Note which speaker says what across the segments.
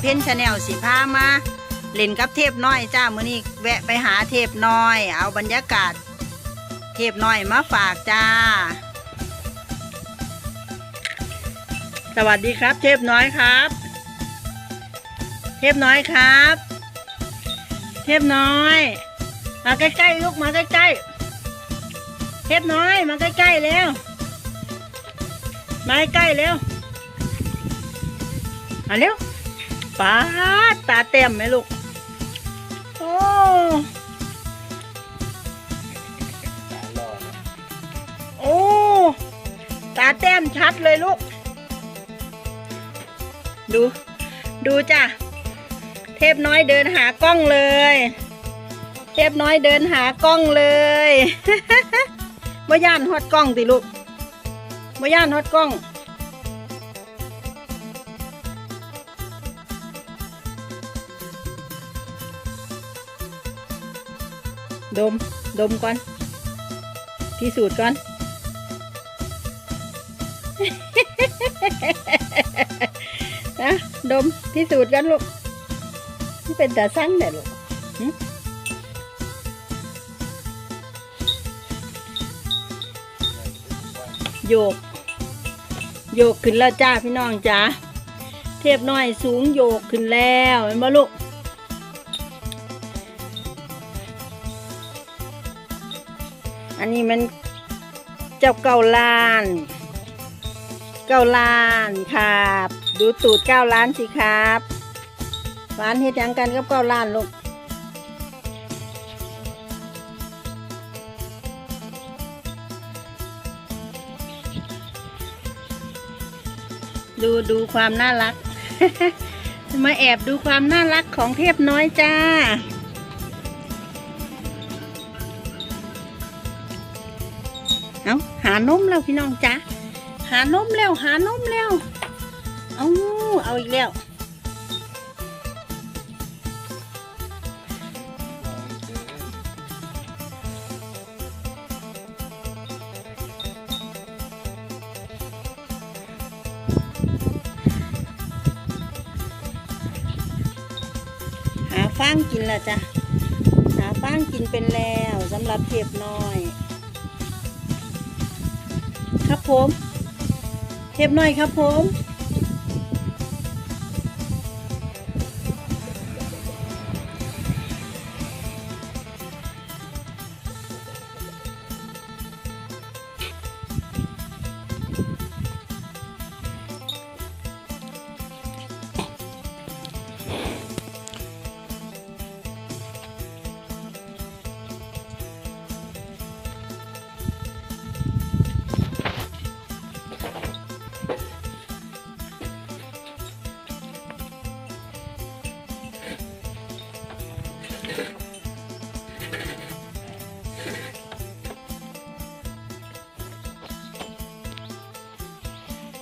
Speaker 1: เพ่นชาแนลสิพามาเล่นกับเทพน้อยจ้ามื้อนี้แวะไปหาเทพน้อย เอาบรรยากาศ เทพน้อยมาฝากจ้า สวัสดีครับ เทพน้อยครับ เทพน้อยครับ เทพน้อย มาใกล้ๆลูกมาใกล้ๆเทพน้อยมาใกล้ๆเร็วมาใกล้ๆเร็วมาเร็ว ป้าตาเต็มไหมลูก โอ้โอ้ตาแต้มชัดเลยลูก ดู ดูจ้ะ เทพน้อยเดินหากล้องเลย เทพน้อยเดินหากล้องเลยบ่ย่านฮอดกล้องติลูกบ่ย่านฮอดกล้อง ดม ดมก่อน พิสูจน์ก่อน นะ ดม พิสูจน์กันลูกมันเป็นตาสั่งแต่ลูกโยก โยกขึ้นแล้วจ้าพี่น้องจ้า เทพน้อยสูงโยกขึ้นแล้วเห็นบ่ลูก อันนี้มันเจ้าเก้าล้าน เก้าล้านครับ ดูตูดเก้าล้านสิครับหวานเฮ็ดยังกันกับเก้าล้านลูกดูดูความน่ารัก มาแอบดูความน่ารักของเทพน้อยจ้า เอาหานมแล้วพี่น้องจ้าหานมแล้วหานมแล้วเอาเอาอีกแล้วหาฟางกินแล้วจ้ะหาฟางกินเป็นแล้วสำหรับเทพน้อย ผมเทปหน่อยครับผม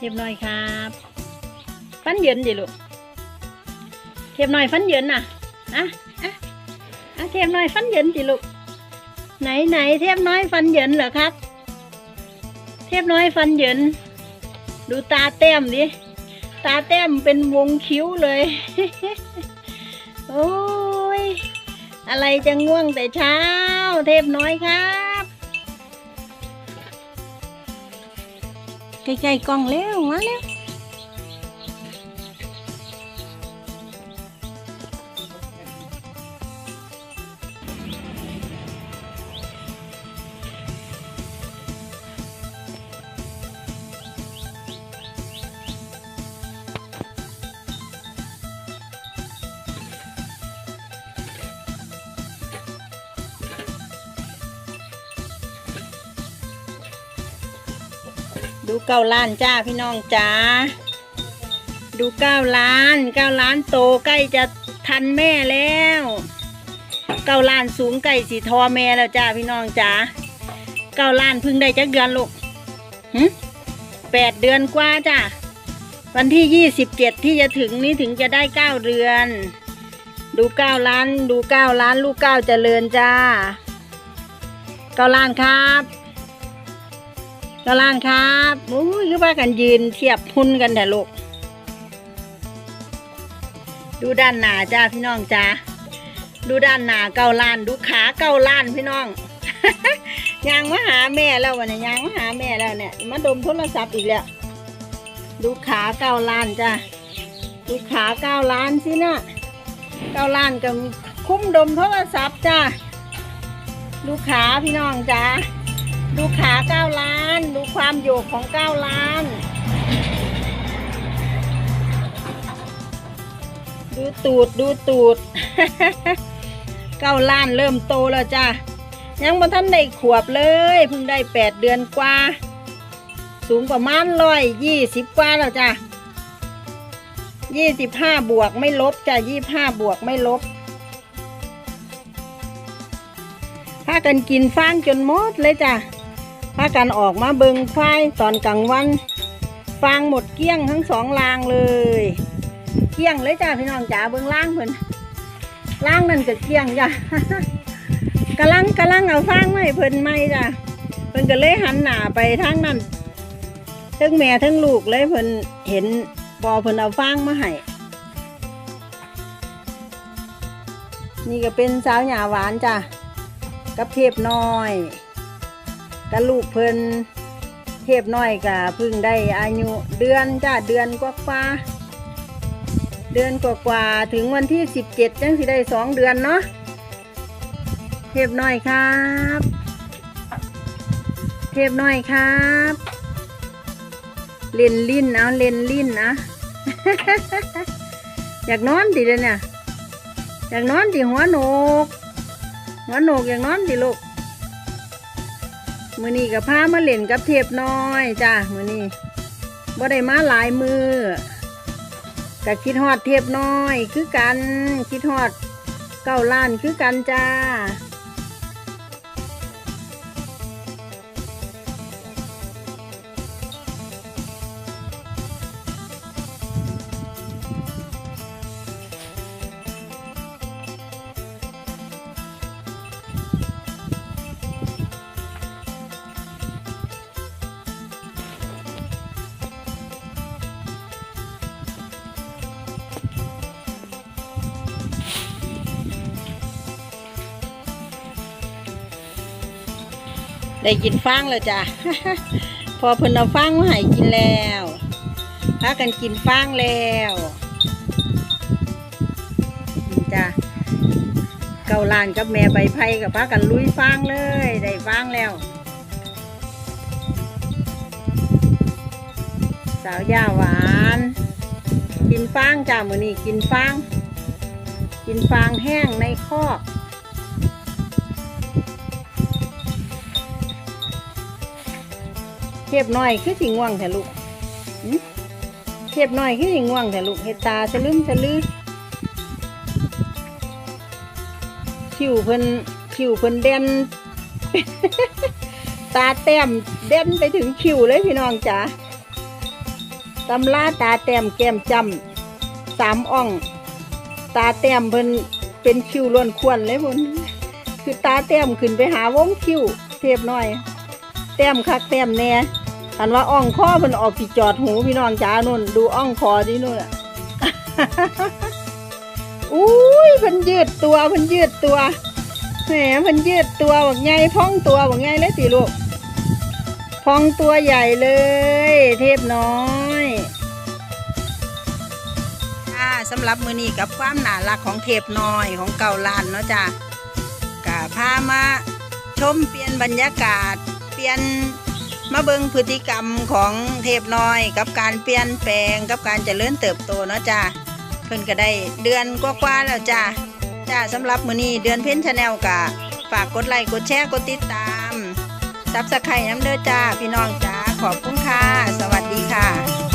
Speaker 1: เทปหน่อยครับฟันเยินดิลูกเทปหน่อยฟันเยินน่ะอะอะอะเทปหน่อยฟันเยินดิลูกไหนไหนเทปน้อยฟันเยินเหรอครับ เทปน้อยฟันเยินดูตาแต้มดิตาแต้มเป็นวงคิ้วเลย โอ้ย อะไรจะง่วงแต่เช้า เทพน้อยครับ ใกล้ๆกล้องแล้วมาแล้ว ดูเก้าล้านจ้าพี่น้องจ้าดูเก้าล้านเก้าล้านโตใกล้จะทันแม่แล้วเก้าล้านสูงใกล้สีทอแม่แล้วจ้าพี่น้องจ้าเก้าล้านพึ่งได้จักเดือนลูกหึแปดเดือนกว่าจ้าวันที่ยี่สิบเจ็ดที่จะถึงนี้ถึงจะได้เก้าเดือน ดูเก้าล้าน ดูเก้าล้าน ลูกเก้าเจริญจ้าเก้าล้านครับ เก้าล้านครับอุ้ยคือว่ากันยืนเทียบหุ่นกันแต่ลูก ดูด้านหน้าจ้าพี่น้องจ้าดูด้านหน้าเก้าล้าน ดูขาเก้าล้านพี่น้องยางมาหาแม่แล้ววันนี้ยางมาหาแม่แล้วเนี่ยมาดมโทรศัพท์อีกแล้วดูขาเก้าล้านจ้าดูขาเก้าล้านสินะเก้าล้านกับคุ้มดมโทรศัพท์จ้าดูขาพี่น้องจ้า ดูขาเก้าล้าน ดูความโยกของเก้าล้าน ดูตูดดูตูดเก้าล้านเริ่มโตแล้วจ้ายังบ่ทันได้ขวบเลยเพิ่งได้แปดเดือนกว่า สูงประมาณร้อยยี่สิบกว่าแล้วจ้ายี่สิบห้าบวกไม่ลบจ้ายี่ห้าบวกไม่ลบพากันกินฟางจนหมดเลยจ้าพากันออกมาเบิงไฟตอนกลางวัน ฟางหมดเกี้ยงทั้งสองรางเลย เกี้ยงเลยจ้าพี่น้องจ๋าเบิงล่างเพิ่นล่างนั่นก็เกี้ยงจ้ะกำลังกำลังเอาฟางไมาให้เพิ่นไหมจ้ะเพิ่นก็เลยหันหน้าไปทางนั้นทั้งแม่ทั้งลูกเลยเพิ่นเห็นบอเพิ่นเอาฟางมาให้นี่ก็เป็นสาวหยาหวานจ้ะกับเทพน้อย กับลูกเพิ่นเทพน้อยก็เพิ่งได้อายุเดือนจ้ะเดือนกว่าๆเดือนกว่าๆถึงวันที่สิบเจ็ดยังสิได้สองเดือนเนาะเทพน้อยครับ เทพน้อยครับ เล่นลิ้นเอาเล่นลิ้นนะอยากนอนดิเลยเนี่ยอยากนอนดิหัวโหนกหัวโหนกอยากนอนดิลูก มือนี้กับพามาเล่นกับเทปน้อยจ้ามือนี้บ่ได้มาหลายมือก็คิดฮอดเทปน้อย คือกันคิดฮอดเก้าล้านคือกันจ้า ได้กินฟางแล้วจ้ะ พอเพิ่นเอาฟางมาให้กินแล้วพากันกินฟางแล้วจ้ะเกาลานกับแม่ใบไผ่กับพากันลุยฟางเลย ได้ฟางแล้ว สาวย่าหวาน กินฟางจ้ามือนี้กินฟาง กินฟางแห้งในคอก เทพน้อยคือสิง่วงแท้ลูกหึเทพน้อยคือสิง่วงแท้ลูกเฮตาสลึมสลือคิวเพิ่นคิวเพิ่นเด่นตาแต้มเด่นไปถึงคิวเลยพี่น้องจ๋าตำลาตาแต้มแก้มจำสามอ่อง ตาแต้มเพิ่นเป็นคิวล้วนควรเลยพุ่นคือตาแต้มขึ้นไปหาวงคิวเทพน้อย แต้มคักแต้มแน่ อันว่าอ่องคอมันออกสิจอดหูพี่น้องจ้านุ่น ดูอ่องคอดินู่นอะอุ้ยเพิ่นยืดตัวเพิ่นยืดตัวแหมเพิ่นยืดตัวบอกไงพ้องตัวบอกไงเลยสิลูกพองตัวใหญ่เลย เทพน้อยค่ะสำหรับมือนี้กับความหนารักของเทพน้อยของเก่าลานเนาะจ้ะกะพามาชมเปลี่ยนบรรยากาศ เปลี่ยน มาเบิงพฤติกรรมของเทพน้อย กับการเปลี่ยนแปลงกับการเจริญเติบโตเนาะจ้าเพิ่นก็ได้เดือนกว่าๆแล้วจ้าจ้าสำหรับมื้อนี้เดือนเพ้นชาแนลกะฝากกดไลค์กดแชร์กดติดตามซับสไครต์น้ำเด้อจ้าพี่น้องจ้าขอบคุณค่ะ สวัสดีค่ะ